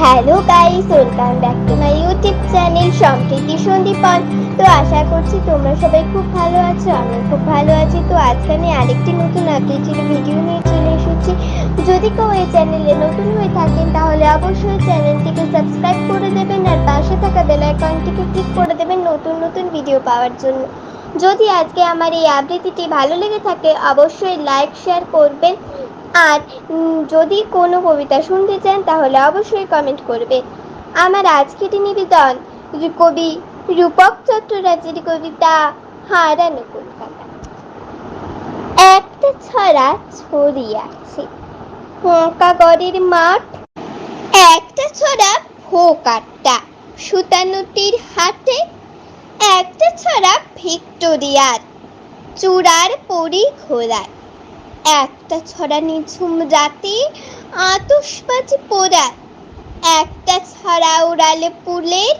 Hello guys welcome back to my YouTube channel Sampriti Sandipan. তো আশা করছি তোমরা সবাই খুব ভালো আছো আমি খুব ভালো আছি। তো আজকে আমি আরেকটি নতুন আপডেটের ভিডিও নিয়ে চলে এসেছি। যদি কেউ এই চ্যানেলে নতুন হয়ে থাকেন, তাহলে অবশ্যই চ্যানেলটিকে সাবস্ক্রাইব করে দেবেন আর পাশে থাকা বেল আইকনটিকে ক্লিক করে দেবেন নতুন নতুন ভিডিও পাওয়ার জন্য। যদি আজকে আমার এই আপডেটটি ভালো লেগে থাকে, অবশ্যই লাইক শেয়ার করবেন। আর যদি কোনো কবিতা শুনতে চান তাহলে অবশ্যই কমেন্ট করবে। আমার আজকের নিবেদন কবি রূপক চট্টোপাধ্যায়ের কবিতা, হারানো কলকাতা। একটা ছড়া ছড়িয়াছে ফাঁকা গড়ের মাঠ। একটা ছড়া ভোকাট্টা সুতানুটির হাটে একটা ছড়া ভিক্টোরিয়ার চূড়ার পরি ঘোড়ায় একটা ছড়া নিঝুম রাতে আতসবাজি পোড়ায় একটা ছড়া উড়ালে পুলের,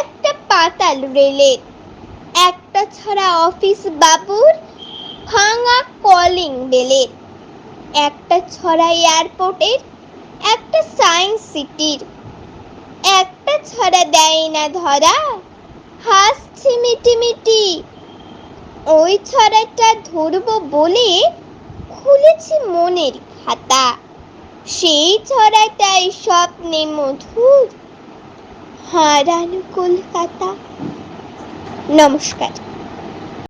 একটা পাতাল রেলের। একটা ছড়া অফিস বাবুর, ভাঙা কলিং বেলের। একটা ছড়া এয়ারপোর্টের, একটা সায়েন্স সিটির। একটা ছড়া দেয় না ধরা, হাসছে মিটিমিটি। ওই ছড়াটা ধরবো বলে খুলেছি মনের খাতা। সেই ছড়াটাই স্বপ্নে মধুর হারানো কলকাতা। নমস্কার।